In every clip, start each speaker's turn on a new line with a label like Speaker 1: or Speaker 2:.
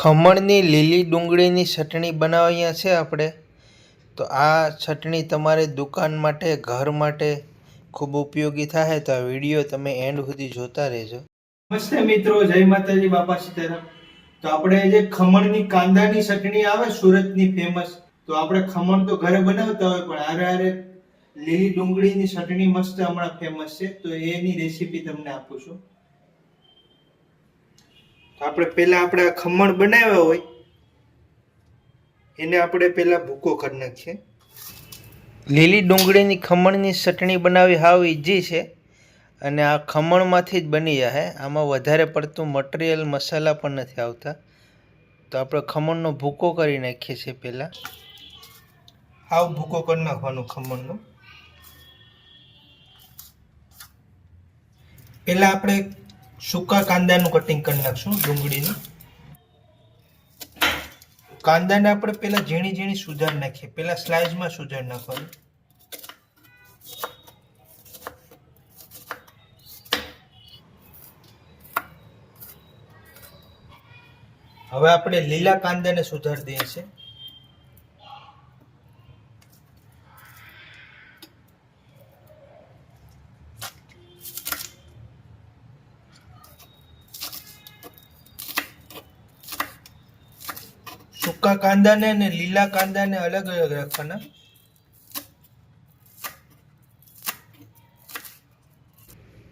Speaker 1: ખમણની લીલી ડુંગળીની ચટણી બનાવીએ છે આપણે. તો આ ચટણી તમારે દુકાન માટે, ઘર માટે ખૂબ ઉપયોગી થાય, તો આ વીડિયો તમે એન્ડ સુધી જોતા રહેજો.
Speaker 2: નમસ્તે મિત્રો, જય માતાજી બાપા સીતારામ. તો આપણે જે ખમણની કાંદાની ચટણી આવે, સુરતની ફેમસ તો આપણે ખમણ તો ઘરે બનાવતા હોય, પણ હારે હારે લીલી ડુંગળીની ચટણી મસ્ત હમણાં ફેમસ છે. તો એની રેસીપી તમને આપું છું. આપણે પહેલાં આપણે ખમણ બનાવ્યા હોય, એને આપણે પહેલાં ભૂકો કરી નાખીએ.
Speaker 1: લીલી ડુંગળીની ખમણની ચટણી બનાવવી હાવ ઇઝી છે, અને આ ખમણમાંથી જ બની જાય આમાં વધારે પડતું મટીરિયલ મસાલા પણ નથી આવતા. તો આપણે ખમણનો ભૂકો કરી નાખીએ છીએ પહેલાં
Speaker 2: હાવ ભૂકો કરી નાખવાનો ખમણનો. પહેલાં આપણે સૂકા કાંદાનું કટિંગ કરી નાખશું ડુંગળીનું. કાંદાને આપણે પહેલાં ઝીણી ઝીણી સુધાર નાખીએ. પહેલાં સ્લાઇસમાં સુધારી નાખવાનું. હવે આપણે લીલા કાંદાને સુધાર દઈએ છીએ. સૂકા કાંદાને અને લીલા કાંદાને અલગ અલગ રાખવાના.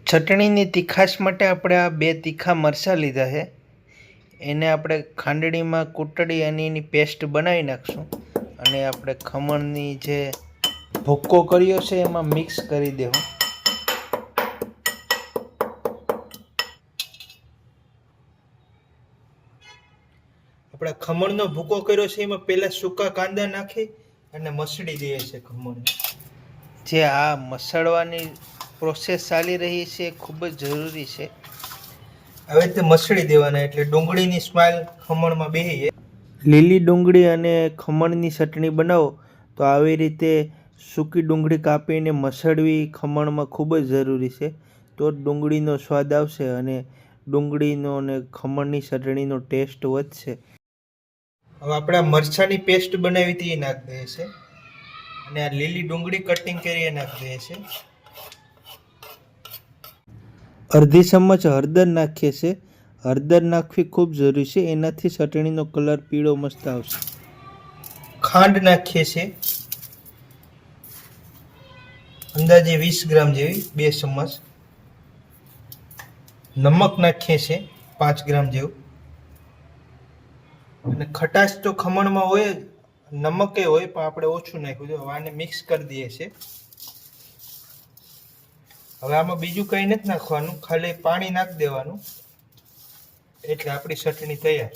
Speaker 1: ચટણીની તીખાશ માટે આપણે આ બે તીખા મરચાં લીધા છે. એને આપણે ખાંડણીમાં કૂટડી અને એની પેસ્ટ બનાવી નાખશું. અને આપણે ખમણની જે ભૂક્કો કર્યો છે એમાં મિક્સ કરી દેવું.
Speaker 2: આપણે ખમણનો ભૂકો કર્યો છે, એમાં પહેલા સૂકા કાંદા નાખી અને મસળી દઈએ છે ખમણ.
Speaker 1: જે આ મસળવાની પ્રોસેસ ચાલી રહી છે, ખૂબ જ જરૂરી છે.
Speaker 2: હવે તે મસળી દેવાના, એટલે ડુંગળીની સ્માઇલ ખમણમાં બેહીએ.
Speaker 1: લીલી ડુંગળી અને ખમણની ચટણી બનાવો, તો આવી રીતે સૂકી ડુંગળી કાપીને મસળવી ખમણમાં ખૂબ જ જરૂરી છે. તો જ ડુંગળીનો સ્વાદ આવશે અને ડુંગળીનો અને ખમણની ચટણીનો ટેસ્ટ વધશે.
Speaker 2: હવે આપણે મરચાંની પેસ્ટ બનાવી હતી એ નાખી દઈએ છે. અને આ લીલી ડુંગળી કટિંગ કરી એ નાખી દઈએ છે.
Speaker 1: અડધી ચમચ હળદર નાખીએ છીએ હળદર નાખવી ખૂબ જરૂરી છે. એનાથી ચટણીનો કલર પીળો મસ્ત આવશે.
Speaker 2: ખાંડ નાખીએ છીએ અંદાજે વીસ ગ્રામ જેવી બે ચમચ. નમક નાખીએ છીએ, પાંચ ગ્રામ જેવું. અને ખટાશ તો ખમણમાં હોય જ નમકે હોય, પણ આપણે ઓછું નાખ્યું. છે હવે આને મિક્સ કરી દઈએ છીએ. હવે આમાં બીજું કંઈ નથી નાખવાનું, ખાલી પાણી નાખી દેવાનું. એટલે આપણી ચટણી તૈયાર.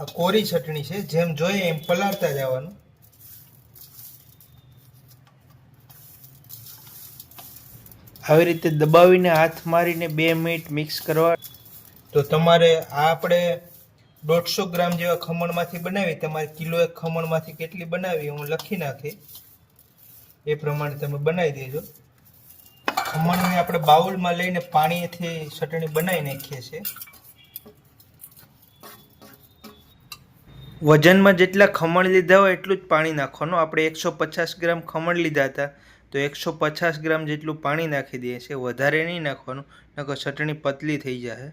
Speaker 2: આ કોરી ચટણી છે, જેમ જોઈએ એમ પલાળતા જવાનું.
Speaker 1: આવી રીતે દબાવીને હાથ મારીને બે મિનિટ મિક્સ કરવા.
Speaker 2: તો તમારે આ આપણે દોઢસો ગ્રામ જેવા ખમણમાંથી બનાવી, તમારે કિલો એક ખમણમાંથી કેટલી બનાવી હું લખી નાખી. એ પ્રમાણે તમે બનાવી દેજો. ખમણને આપણે બાઉલમાં લઈને પાણીથી ચટણી બનાવી નાખીએ છીએ.
Speaker 1: વજનમાં જેટલા ખમણ લીધા હોય એટલું જ પાણી નાખવાનું. આપણે એકસો પચાસ ગ્રામ ખમણ લીધા હતા. તો એકસો પચાસ ગ્રામ જેટલું પાણી નાખી દઈએ છીએ. વધારે નહીં નાખવાનું, નકર ચટણી પતલી થઈ જાય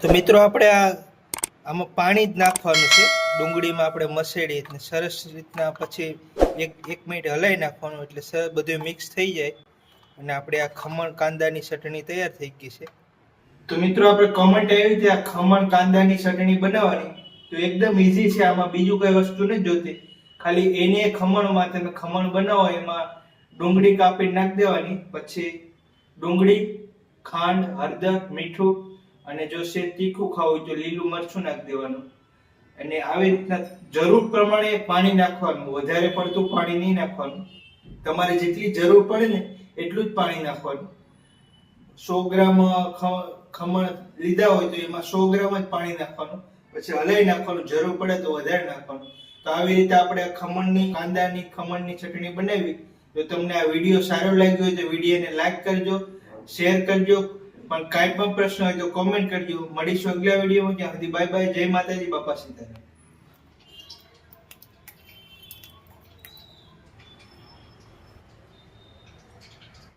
Speaker 2: તો મિત્રો, આપણે આ, આમાં પાણી જ નાખવાનું છે. ડુંગળીમાં આપણે મસેડી એટલે સરસ રીતના પછી એક એક મિનિટ હલાવી નાખવાનું એટલે સરસ બધું મિક્સ થઈ જાય. અને આપણે આ ખમણ કાંદાની ચટણી તૈયાર થઈ ગઈ છે. તો મિત્રો, આપણે કમેન્ટ આવી હતી આ ખમણ કાંદાની ચટણી બનાવવાની. તો એકદમ ઈઝી છે. આમાં બીજું કઈ વસ્તુ નથી જોતી. ખાલી એને ખમણમાં તમે ખમણ બનાવો, એમાં ડુંગળી કાપી નાખી દેવાની, પછી ડુંગળી, ખાંડ, હળદર, મીઠું અને જો છે તીખું ખાવું તો લીલું મરચું નાખી દેવાનું. અને આવી રીતના જરૂર પ્રમાણે પાણી નાખવાનું, વધારે પડતું પાણી નહીં નાખવાનું. તમારે જેટલી જરૂર પડે ને એટલું જ પાણી નાખવાનું. સો ગ્રામ ખમણ લીધા હોય તો એમાં સો ગ્રામ જ પાણી નાખવાનું. પછી હલાઈ નાખવાનું, જરૂર પડે તો વધારે નાખવાનું. તો આવી રીતે આપણે ખમણની, કાંદાની, ખમણની ચટણી બનાવી, જો તમને આ વીડિયો સારો લાગ્યો હોય તો વિડીયોને લાઈક કરજો, શેર કરજો, પણ કાંઈ પણ પ્રશ્ન હોય તો કોમેન્ટ કરજો. મળીશું અગલા વિડીયોમાં. ત્યાં સુધી બાય બાય જય માતાજી, બાપા સીતારામ.